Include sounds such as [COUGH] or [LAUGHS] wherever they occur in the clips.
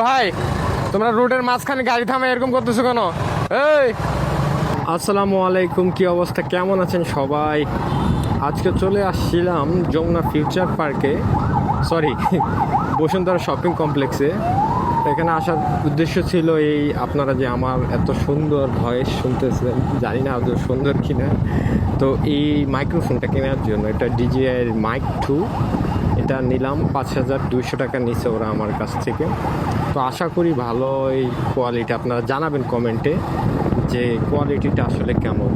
ভাই, তোমরা রোডের মাঝখানে গাড়ি থামে এরকম করতেছো কেন? এই! আসসালামু আলাইকুম, কি অবস্থা? কেমন আছেন সবাই? আজকে চলে আসছিলাম যমুনা ফিউচার পার্কে, সরি, [LAUGHS] বসুন্ধরা শপিং কমপ্লেক্সে। এখানে আসার উদ্দেশ্য ছিল এই, আপনারা যে আমার এত সুন্দর ভয়েস শুনতেছেন, জানি না আদৌ সুন্দর কিনা। তো এই মাইক্রোফোনটা কেনার জন্য, এটা ডিজিআই মাইক টু, এটা নিলাম পাঁচ হাজার দুইশো টাকা নিচে ওরা আমার কাছ থেকে। তো আশা করি ভালো এই কোয়ালিটি আপনারা জানাবেন কমেন্টে যে কোয়ালিটিটা আসলে কেমন।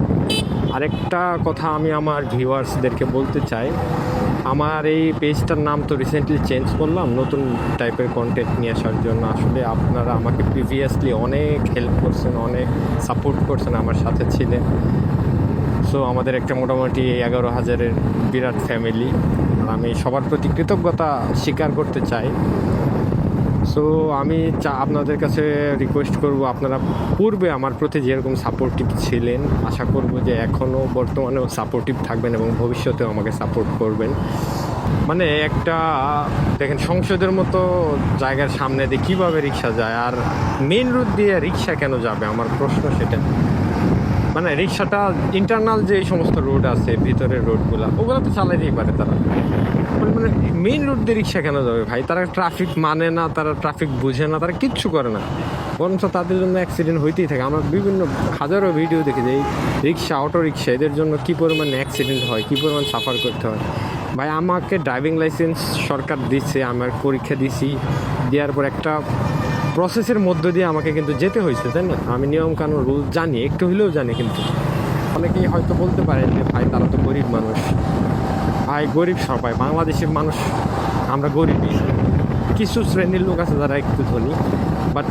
আরেকটা কথা আমি আমার ভিউয়ার্সদেরকে বলতে চাই, আমার এই পেজটার নাম তো রিসেন্টলি চেঞ্জ করলাম, নতুন টাইপের কন্টেন্ট নিয়ে আসার জন্য। আসলে আপনারা আমাকে প্রিভিয়াসলি অনেক হেল্প করছেন, অনেক সাপোর্ট করছেন, আমার সাথে ছিলেন। সো আমাদের একটা মোটামুটি এগারো হাজারের বিরাট ফ্যামিলি আমি সবার প্রতি কৃতজ্ঞতা স্বীকার করতে চাই। সো আমি চা, আপনাদের কাছে রিকোয়েস্ট করব, আপনারা পূর্বে আমার প্রতি যেরকম সাপোর্টিভ ছিলেন, আশা করব যে এখনও বর্তমানেও সাপোর্টিভ থাকবেন এবং ভবিষ্যতেও আমাকে সাপোর্ট করবেন। মানে একটা, দেখেন, সংসদের মতো জায়গার সামনে দিয়ে কীভাবে রিক্সা যায়, আর মেন রুট দিয়ে রিক্সা কেন যাবে? আমার প্রশ্ন সেটা। মানে রিক্সাটা ইন্টারনাল যে সমস্ত রোড আছে, ভিতরের রোডগুলো ওগুলো তো চালাইতেই পারে তারা। মানে মেইন রোড দিয়ে রিক্সা কেন যাবে ভাই? তারা ট্রাফিক মানে না, তারা ট্রাফিক বুঝে না, তারা কিচ্ছু করে না। বরঞ্চ তাদের জন্য অ্যাক্সিডেন্ট হইতেই থাকে। আমরা বিভিন্ন হাজারো ভিডিও দেখি যে এই রিক্সা অটো রিক্সা এদের জন্য কী পরিমাণ অ্যাক্সিডেন্ট হয়, কী পরিমাণ সাফার করতে হয়। ভাই, আমাকে ড্রাইভিং লাইসেন্স সরকার দিচ্ছে আমার পরীক্ষা দিছি। দেওয়ার পর একটা প্রসেসের মধ্য দিয়ে আমাকে কিন্তু যেতে হয়েছে তাই না? আমি নিয়মকানুন রুল জানি, একটু হলেও জানি কিন্তু। অনেকেই হয়তো বলতে পারেন যে, ভাই, তারা তো গরিব মানুষ। ভাই, গরিব সবাই বাংলাদেশের মানুষ, আমরা গরিবই কিছু শ্রেণির লোক আছে যারা একটু ধনী বাট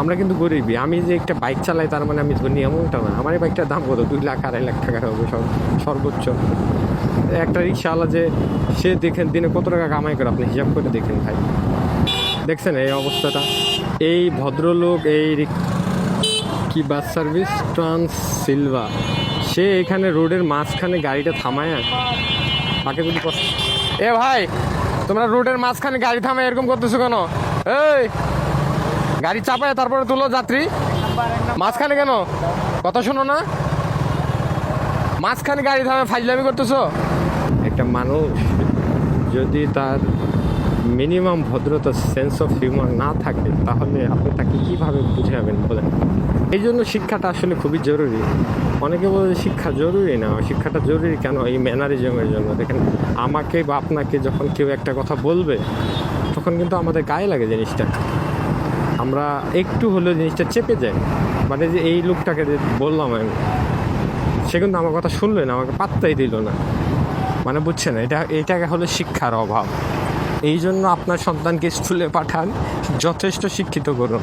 আমরা কিন্তু গরিবই। আমি যে একটা বাইক চালাই, তার মানে আমি ধনী এমনটা না। আমার এই বাইকটার দাম কত? দুই লাখ, আড়াই লাখ টাকা হবে সব, সর্বোচ্চ। একটা রিক্সাওয়ালা যে, সে দেখেন দিনে কত টাকা কামাই করে, আপনি হিসাব করে দেখেন ভাই। দেখছেন এই অবস্থাটা? এই ভদ্রলোক, এই কি বাস সার্ভিস? ট্রান্স সিলভা সে এখানে রোডের মাঝখানে গাড়িটা থামায় তাকে যদি এ ভাই, তোমরা রোডের মাঝখানে গাড়ি থামায় এরকম করতেছো কেন? এই, গাড়ি চাপায় তারপরে তুলো যাত্রী। মাঝখানে কেন? কথা শোনো না। মাঝখানে গাড়ি থামে ফাইজলামি করতেছো? একটা মানুষ যদি তার মিনিমাম ভদ্রতা সেন্স অফ হিউমার না থাকে, তাহলে আপনি তাকে কীভাবে বুঝাবেন বলেন? এই জন্য শিক্ষাটা আসলে খুবই জরুরি। অনেকে বলে শিক্ষা জরুরি না, শিক্ষাটা জরুরি কেন এই ম্যানারিজমের জন্য? দেখেন, আমাকে বা আপনাকে যখন কেউ একটা কথা বলবে, তখন কিন্তু আমাদের গায়ে লাগে জিনিসটা। আমরা একটু হলেও জিনিসটা চেপে যাই। মানে যে এই লোকটাকে যে বললাম আমি, সে কিন্তু আমার কথা শুনলো না, আমাকে পাত্তাই দিল না। মানে বুঝছেন, এটা এটাকে হলো শিক্ষার অভাব। এই জন্য আপনার সন্তানকে স্কুলে পাঠান, যথেষ্ট শিক্ষিত করুন।